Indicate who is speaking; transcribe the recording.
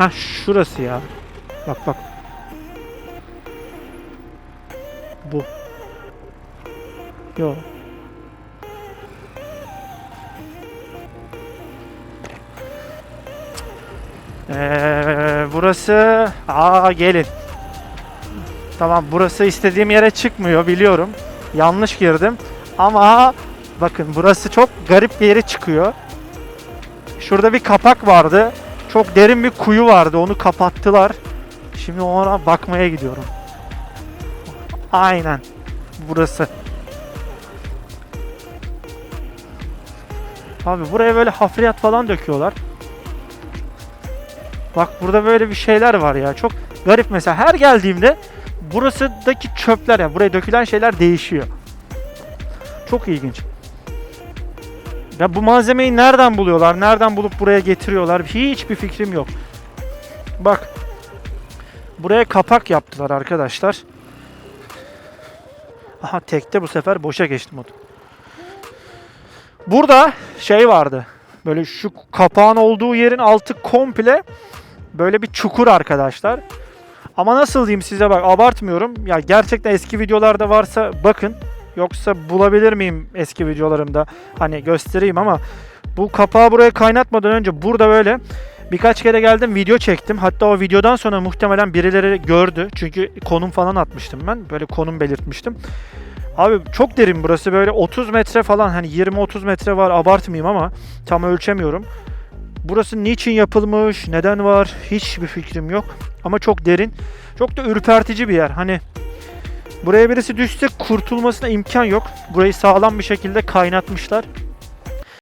Speaker 1: Ha şurası ya. Bak bak. Bu. Yo. Ee, burası aa gelin. Tamam burası istediğim yere çıkmıyor biliyorum. Yanlış girdim. Ama bakın burası çok garip bir yere çıkıyor. Şurada bir kapak vardı. Çok derin bir kuyu vardı. Onu kapattılar. Şimdi ona bakmaya gidiyorum. Aynen. Burası. Abi buraya böyle hafriyat falan döküyorlar. Bak burada böyle bir şeyler var ya. Çok garip mesela. Her geldiğimde burasıdaki çöpler yani buraya dökülen şeyler değişiyor. Çok ilginç. Ya bu malzemeyi nereden buluyorlar? Nereden bulup buraya getiriyorlar? Hiçbir fikrim yok. Bak. Buraya kapak yaptılar arkadaşlar. Aha tekte bu sefer boşa geçtim motor. Burada şey vardı. Böyle şu kapağın olduğu yerin altı komple böyle bir çukur arkadaşlar. Ama nasıl diyeyim size bak abartmıyorum. Ya gerçekten eski videolarda varsa bakın. Yoksa bulabilir miyim eski videolarımda? Hani göstereyim ama bu kapağı buraya kaynatmadan önce burada böyle birkaç kere geldim video çektim. Hatta o videodan sonra muhtemelen birileri gördü. Çünkü konum falan atmıştım ben. Böyle konum belirtmiştim. Abi çok derin burası böyle 30 metre falan hani 20-30 metre var abartmayayım ama tam ölçemiyorum. Burası niçin yapılmış, neden var hiçbir fikrim yok. Ama çok derin. Çok da ürpertici bir yer. Hani buraya birisi düşse kurtulmasına imkan yok. Burayı sağlam bir şekilde kaynatmışlar.